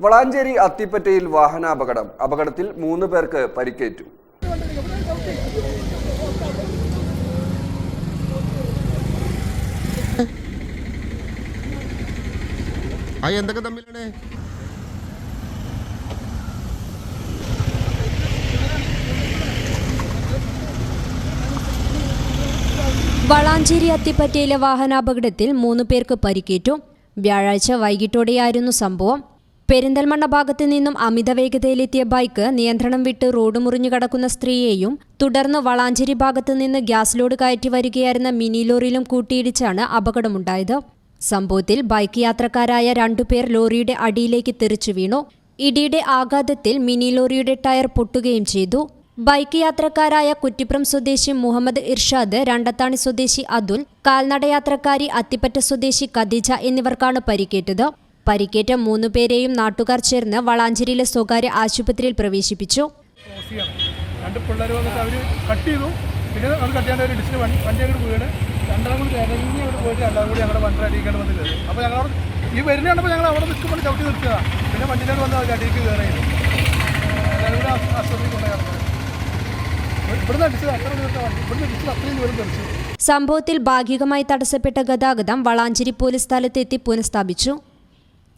വളാഞ്ചേരി അത്തിപ്പറ്റയിൽ വാഹനാപകടം. അപകടത്തിൽ മൂന്ന് പേർക്ക് പരിക്കേറ്റു. എന്തൊക്കെ തമ്മിലാണ്? വളാഞ്ചേരി അത്തിപ്പറ്റയിലെ വാഹനാപകടത്തിൽ മൂന്ന് പേർക്ക് പരിക്കേറ്റു. വ്യാഴാഴ്ച വൈകിട്ടോടെയായിരുന്നു സംഭവം. പെരിന്തൽമണ്ണ ഭാഗത്തു നിന്നും അമിത വേഗതയിലെത്തിയ ബൈക്ക് നിയന്ത്രണം വിട്ട് റോഡ് മുറിഞ്ഞു കടക്കുന്ന സ്ത്രീയെയും തുടർന്ന് വളാഞ്ചേരി ഭാഗത്തു നിന്ന് ഗ്യാസ് ലോഡ് കയറ്റി വരികയായിരുന്ന മിനി ലോറിയിലും കൂട്ടിയിടിച്ചാണ് അപകടമുണ്ടായത്. സംഭവത്തിൽ ബൈക്ക് യാത്രക്കാരായ രണ്ടുപേർ ലോറിയുടെ അടിയിലേക്ക് തെറിച്ചു വീണു. ഇടിയുടെ ആഘാതത്തിൽ മിനി ലോറിയുടെ ടയർ പൊട്ടുകയും ചെയ്തു. ബൈക്ക് യാത്രക്കാരായ കുറ്റിപ്പുറം സ്വദേശി മുഹമ്മദ് ഇർഷാദ് രണ്ടത്താണി സ്വദേശി അതുൽ കാൽനടയാത്രക്കാരി അത്തിപ്പറ്റ സ്വദേശി ഖദീജ എന്നിവർക്കാണ് പരിക്കേറ്റത്. പരിക്കേറ്റ മൂന്നു പേരെയും നാട്ടുകാർ ചേർന്ന് വളാഞ്ചേരിയിലെ സ്വകാര്യ ആശുപത്രിയിൽ പ്രവേശിപ്പിച്ചു. രണ്ട് പിള്ളേർ വന്നിട്ട് അവർ കട്ട് ചെയ്തു. പിന്നെ അത് കട്ട് ചെയ്യാണ്ട് ഒരു ഡിസ്റ്റിൽ വണ്ടി വണ്ടി അങ്ങോട്ട് വീണ്. രണ്ടാം കൂടി ഇറങ്ങി അവിടെ പോയിട്ട് രണ്ടാം കൂടി ഞങ്ങളുടെ വണ്ടി അടിയിക്കാണ്ട് വന്ന് അപ്പോൾ ഞങ്ങൾ ഈ വരുന്ന കണ്ടപ്പോൾ ഞങ്ങൾ അവിടെ നിൽക്കുമ്പോൾ ചവിട്ടി നിർത്തിയതാണ് പിന്നെ വണ്ടിയിലോട്ട് വന്ന് അവർ അടിയിലേക്ക് കയറിയത് എല്ലാവരും കൂടി ആശു- ആശുപത്രിയിൽ കൊണ്ടുപോയി ഇവിടുന്ന് അടിച്ചത്. അത്ര ദൂരത്തെ വണ്ടി? ഇവിടുന്ന് അടിച്ചത് അത്രയും ദൂരം തെറിച്ചു സംഭവത്തിൽ ഭാഗികമായി തടസ്സപ്പെട്ട ഗതാഗതം വളാഞ്ചേരി പോലീസ് സ്ഥലത്തെത്തി പുനഃസ്ഥാപിച്ചു.